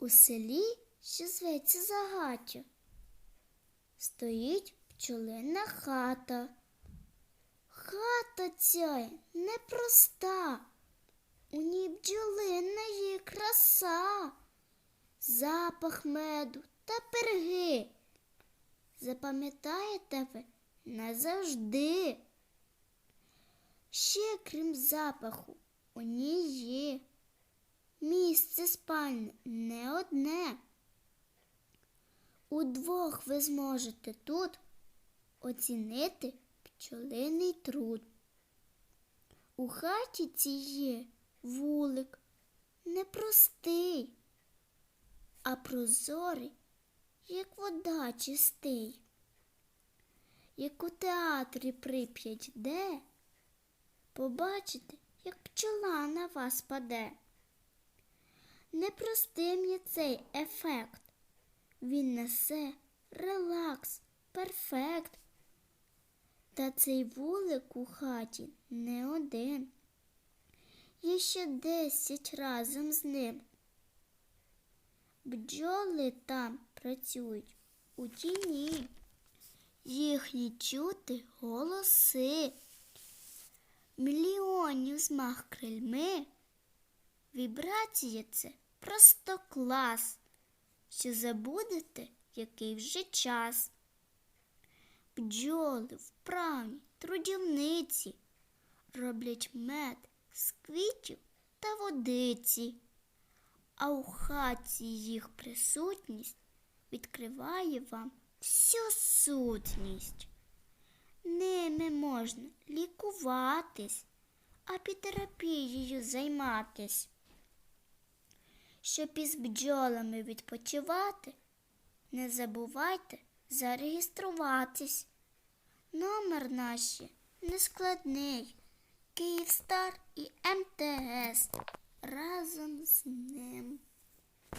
У селі, що зветься Загаття, стоїть пчолина хата. Хата ця непроста, у ній бджолина є краса, запах меду та перги. Запам'ятаєте ви назавжди. Ще крім запаху, у ній є місце спальне не одне. Удвох ви зможете тут оцінити пчолиний труд. У хаті цій є вулик непростий, а прозорий, як вода чистий. Як у театрі прип'ять де, побачите, як пчола на вас паде. Непростим є цей ефект. Він несе релакс, перфект. Та цей вулик у хаті не один. Є ще десять разом з ним. Бджоли там працюють у тіні. Їхні чути голоси. Мільйонів змах крильми. Вібрація це просто клас, що забудете, який вже час. Бджоли вправні, трудівниці роблять мед з квітів та водиці, а у хаті їх присутність відкриває вам всю сутність. Ними можна лікуватись, апітерапією займатись. Щоб із бджолами відпочивати, не забувайте зареєструватись. Номер наш нескладний. Київстар і МТС разом з ним.